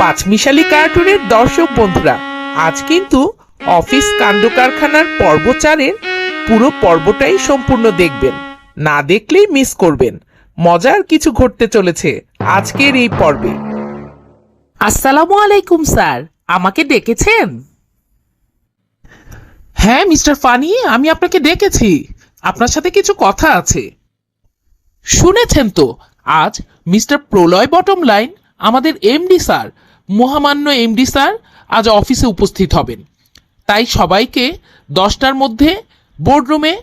পাঁচমিশালি কার্টুনের দর্শক বন্ধুরা, আজ কিন্তু অফিস কাণ্ড কারখানার পর্ব চারের পুরো পর্বটাই সম্পূর্ণ দেখবেন, না দেখলেই মিস করবেন। মজার কিছু ঘটতে চলেছে আজকের এই পর্বে। আসসালামু আলাইকুম, স্যার। আমাকে ডেকেছেন? হ্যাঁ মিস্টার ফানি, আমি আপনাকে ডেকেছি। আপনার সাথে কিছু কথা আছে। শুনেছেন তো, আজ মিস্টার প্রলয় বটম লাইন, আমাদের এমডি স্যার মহামান্য এমডি স্যার আজ অফিসে উপস্থিত হবেন। তাই সবাইকে দশটার মধ্যে বোর্ডরুমে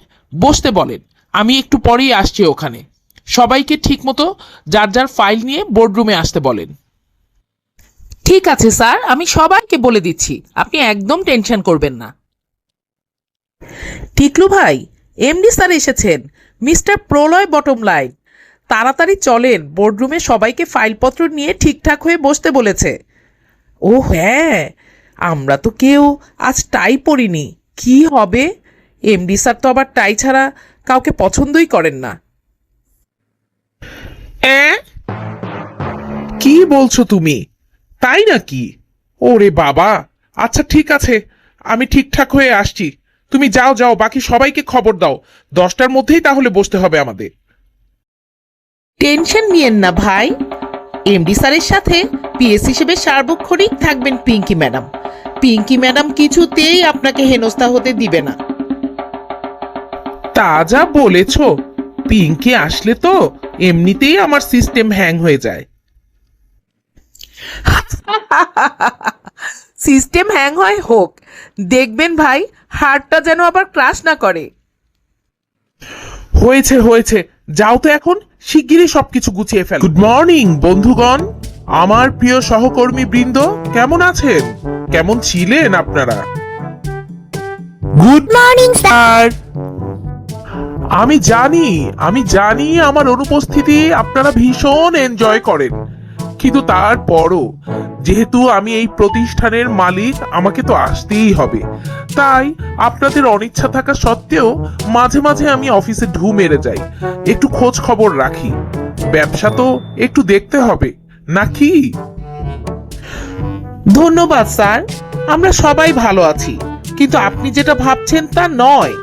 বসতে বলেন। আমি একটু পরেই আসছি ওখানে। সবাইকে ঠিকমতো যার যার ফাইল নিয়ে বোর্ডরুমে আসতে বলেন। ঠিক আছে স্যার, আমি সবাইকে বলে দিচ্ছি, আপনি একদম টেনশন করবেন না। টিকলু ভাই এমডি স্যার এসেছেন। Mister Pralay bottom line. তাড়াতাড়ি চলেন বোর্ডরুমে সবাইকে ফাইলপত্র নিয়ে ঠিকঠাক হয়ে বসতে বলেছে। ও হ্যাঁ আমরা তো কেউ আজ টাই পরিনি। কি হবে? এমডি স্যার তো আবার টাই ছাড়া কাউকে পছন্দই করেন না। কি বলছো তুমি? তাই নাকি? ওরে বাবা! আচ্ছা ঠিক আছে আমি ঠিকঠাক হয়ে আসছি। তুমি যাও যাও বাকি সবাইকে খবর দাও। দশটার মধ্যেই তাহলে বসতে হবে আমাদের। টেনশন নিয়েন না ভাই। এমডি স্যারের সাথে পিএস হিসেবে সার্বক্ষণিক থাকবেন পিঙ্কি ম্যাডাম। পিঙ্কি ম্যাডাম কিছুতেই আপনাকে হেনস্থা হতে দিবে না। তা যা বলেছ পিঙ্কি আসলে তো এমনিতেই আমার সিস্টেম হ্যাং হয়ে যায়। সিস্টেম হ্যাং হয় হোক। দেখবেন ভাই হার্টটা যেন আবার ক্রাশ না করে। হয়েছে হয়েছে। যাও তো এখন শিগগিরই সবকিছু গুছিয়ে ফেল। গুড মর্নিং বন্ধুগণ। আমার প্রিয় সহকর্মী বৃন্দ কেমন আছেন? কেমন ছিলেন আপনারা? গুড মর্নিং স্যার আমি জানি আমি জানি আমার অনুপস্থিতি আপনারা ভীষণ এনজয় করেন। কিন্তু তারপরও যেহেতু আমি এই প্রতিষ্ঠানের মালিক, আমাকে তো আসতেই হবে। তাই আপনাদের অনিচ্ছা থাকা সত্ত্বেও মাঝে মাঝে আমি অফিসে ঢু মেরে যাই। একটু খোঁজ খবর রাখি। ব্যবসা তো একটু দেখতে হবে, নাকি? ধন্যবাদ, স্যার। আমরা সবাই ভালো আছি। কিন্তু আপনি যেটা ভাবছেন তা নয়।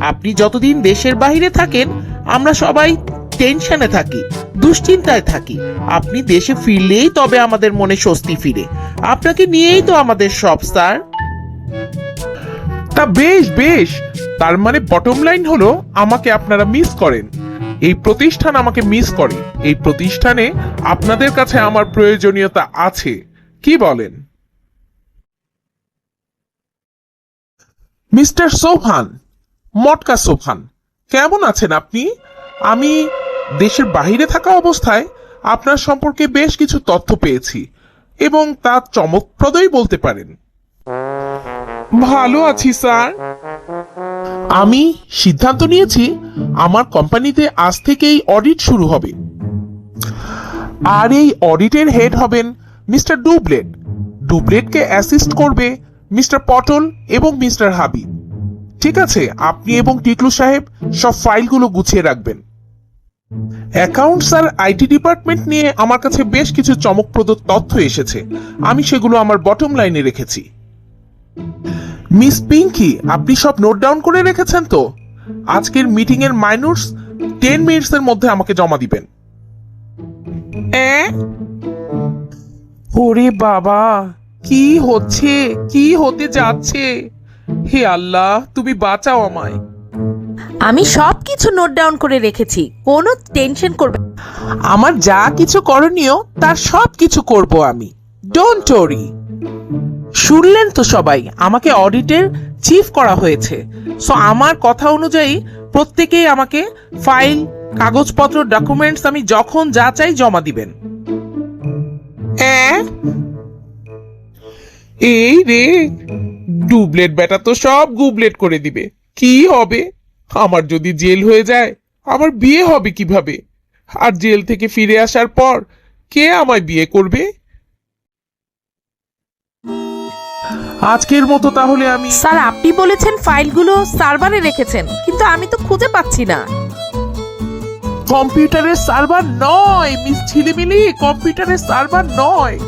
আপনি যতদিন দেশের বাইরে থাকেন, আমরা সবাই টেনশনে থাকি। দুশ্চিন্তায় থাকি। আপনি দেশে ফিরলেই তবে আমাদের মনে স্বস্তি ফিরে। আপনাকে নিয়েই তো আমাদের সব, স্যার। তা বেশ বেশ। তার মানে বটম লাইন হলো আমাকে আপনারা মিস করেন। এই প্রতিষ্ঠান আমাকে মিস করে। এই প্রতিষ্ঠানে আপনাদের কাছে আমার প্রয়োজনীয়তা আছে। কি বলেন? মিস্টার সোহান মটকা সোফান কেমন আছেন আপনি? আমি দেশের বাইরে থাকা অবস্থায় আপনার সম্পর্কে বেশ কিছু তথ্য পেয়েছি এবং তা চমকপ্রদই বলতে পারেন। ভালো আছি, স্যার। আমি সিদ্ধান্ত নিয়েছি আমার কোম্পানিতে আজ থেকেই অডিট শুরু হবে। আর এই অডিটের হেড হবেন মিস্টার ডুবলেট। ডুবলেটকে অ্যাসিস্ট করবে মিস্টার পটল এবং মিস্টার হাবিব। ঠিক আছে, আপনি এবং টিকলু সাহেব সব ফাইলগুলো গুছিয়ে রাখবেন। অ্যাকাউন্টস আর আইটি ডিপার্টমেন্ট নিয়ে আমার কাছে বেশ কিছু চমকপ্রদ তথ্য এসেছে। আমি সেগুলো আমার বটম লাইনে রেখেছি। মিস পিঙ্কি, আপনি সব নোট ডাউন করে রেখেছেন তো? আজকের মিটিং এর মাইনুটস টেন মিনিটস এর মধ্যে আমাকে জমা দিবেন। ওরে বাবা, কি হচ্ছে? কি হতে যাচ্ছে? হে আল্লাহ, তুমি বাঁচাও আমায়। আমি সব কিছু নোট ডাউন করে রেখেছি, কোনো টেনশন করবে আমার যা কিছু করণীয়, তার সব কিছু করব আমি। ডোন্ট ওরি শুনলেন তো সবাই, আমাকে অডিটের চিফ করা হয়েছে। সো আমার কথা অনুযায়ী, প্রত্যেকেই আমাকে ফাইল কাগজপত্র ডকুমেন্টস আমি যখন যা চাই জমা দিবেন? এই রে ডুবলেট বেটা তো সব গুবলেট করে দিবে। কি হবে? আমার যদি জেল হয়ে যায় আমার বিয়ে হবে কীভাবে? আর জেল থেকে ফিরে আসার পর কে আমায় বিয়ে করবে? আজকের মতো তাহলে আমি স্যার আপনি বলেছেন ফাইলগুলো সার্ভারে রেখেছেন কিন্তু আমি তো খুঁজে পাচ্ছি না। কম্পিউটারের সার্ভার নয় মিস ঝিলিমিলি কম্পিউটারের সার্ভার নয়।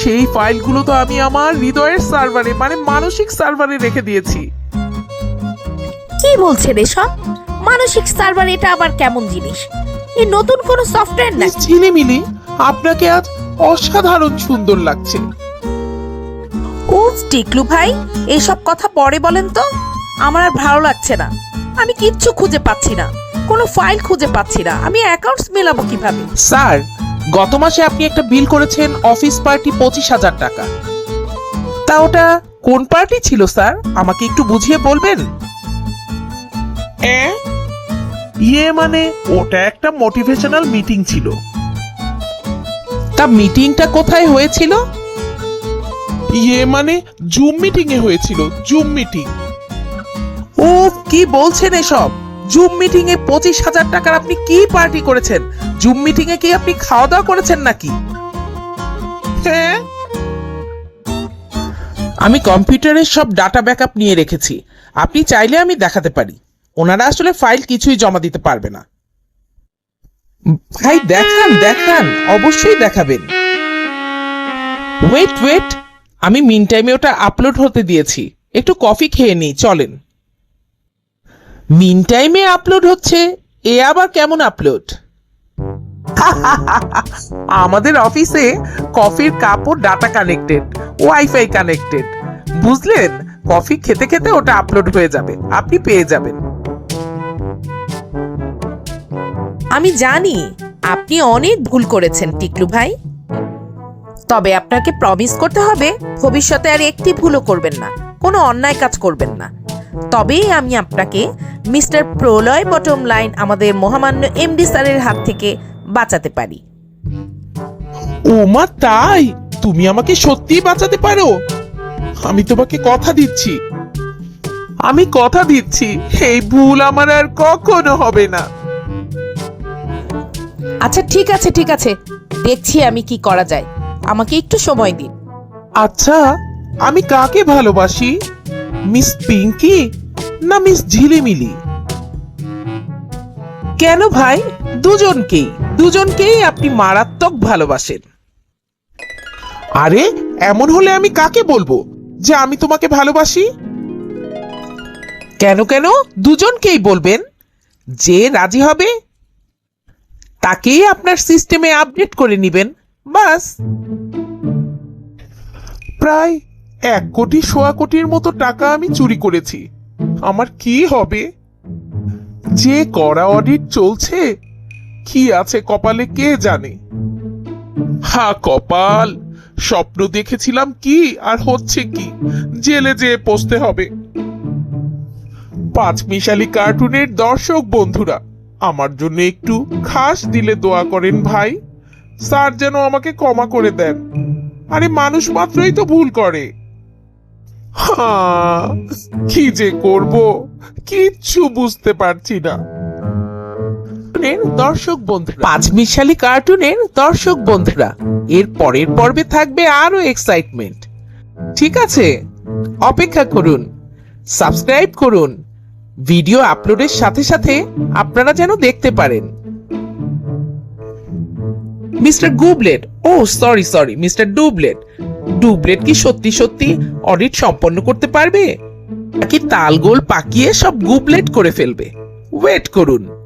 সেই ফাইলগুলো তো আমি আমার হৃদয়ের সার্ভারে মানে মানসিক সার্ভারে রেখে দিয়েছি। কি বলছেন এসব? মানসিক সার্ভার এটা আবার কেমন জিনিস? এই নতুন কোনো সফটওয়্যার না? ঝিলিমিলি আপনাকে আজ অসাধারণ সুন্দর লাগছে। ও টিকলু ভাই এসব কথা পরে বলেন তো? আমার আর ভালো লাগছে না। আমি কিচ্ছু খুঁজে পাচ্ছি না। কোনো ফাইল খুঁজে পাচ্ছি না। আমি অ্যাকাউন্টস মেলাবো কীভাবে? স্যার গত মাসে আপনি একটা বিল করেছেন অফিস পার্টি পঁচিশ হাজার টাকা। তা ওটা কোন পার্টি ছিল স্যার? আমাকে একটু বুঝিয়ে বলবেন? ইয়ে মানে ওটা একটা মোটিভেশনাল মিটিং ছিল। তা মিটিংটা কোথায় হয়েছিল? ইয়ে মানে জুম মিটিং এ হয়েছিল জুম মিটিং ও কি বলছেন এসব? জুম মিটিং এ পঁচিশ হাজার টাকার আপনি কি পার্টি করেছেন? জুম মিটিং এ কি আপনি খাওয়া দাওয়া করেছেন নাকি? হ্যাঁ। আমি কম্পিউটারের সব ডাটা ব্যাকআপ নিয়ে রেখেছি। আপনি চাইলে আমি দেখাতে পারি। ওনারা আসলে ফাইল কিছুই জমা দিতে পারবে না। ভাই, দেখান দেখান, অবশ্যই দেখাবেন। ওয়েট ওয়েট আমি মিন টাইমে ওটা আপলোড হতে দিয়েছি। একটু কফি খেয়ে নিই, চলেন। মিন টাইমে আপলোড হচ্ছে, এ আবার কেমন আপলোড আমাদের অফিসে কফির কাপ ও ডাটা কানেক্টেড ওয়াইফাই কানেক্টেড বুঝলেন? কফি খেতে খেতে ওটা আপলোড হয়ে যাবে, আপনি পেয়ে যাবেন। আমি জানি আপনি অনেক ভুল করেছেন, টিকলু ভাই। তবে আপনাকে প্রমিস করতে হবে, ভবিষ্যতে আর একটি ভুলও করবেন না, কোনো অন্যায় কাজ করবেন না। তবেই আমি আপনাকে মিস্টার প্রলয় বটম লাইন আমাদের মহামান্য এমডি স্যারের হাত থেকে বাঁচাতে পারি। ও মা, তাই? তুমি আমাকে সত্যি বাঁচাতে পারো? আমি তোমাকে কথা দিচ্ছি। আমি কথা দিচ্ছি, এই ভুল আমার আর কখনো হবে না। আচ্ছা ঠিক আছে ঠিক আছে। দেখছি আমি কি করা যায়। আমাকে একটু সময় দিন। আচ্ছা আমি কাকে ভালোবাসি? মিস পিঙ্কি না মিস ঝিলিমিলি? কেন ভাই? দুজনকেই দুজনকেই আপনি মারাত্মক ভালোবাসেন। আরে, এমন হলে আমি কাকে বলব যে আমি তোমাকে ভালোবাসি? কেন কেন? দুজনকেই বলবেন। যে রাজি হবে তাকেই আপনার সিস্টেমে আপডেট করে নেবেন। বাস। প্রায় এক কোটি সোয়া কোটির মতো টাকা আমি চুরি করেছি। আমার কি হবে? যে করা অডিট চলছে, কি আছে কপালে কে জানে? হা, কপাল! স্বপ্ন দেখেছিলাম কি আর হচ্ছে কি, জেলে যেয়ে পৌঁছতে হবে। পাঁচ মিশালি কার্টুনের দর্শক বন্ধুরা আমার জন্য একটু খাস দিলে দোয়া করেন ভাই। স্যার যেন আমাকে ক্ষমা করে দেন। আরে মানুষ মাত্রই তো ভুল করে। কি যে করব, কিচ্ছু বুঝতে পারছি না। দর্শক বন্ধুরা। পাঁচ মিশালি কার্টুনের দর্শক বন্ধুরা। এর পরের পর্বে থাকবে আরও এক্সাইটমেন্ট ঠিক আছে? অপেক্ষা করুন। সাবস্ক্রাইব করুন। ভিডিও আপলোডের সাথে সাথে আপনারা যেন দেখতে পারেন। মিস্টার গুবলেট, ও সরি সরি, মিস্টার ডুবলেট। ডুবলেট কি সত্যি সত্যি অডিট সম্পন্ন করতে পারবে? নাকি তালগোল পাকিয়ে সব গুবলেট করে ফেলবে? ওয়েট করুন।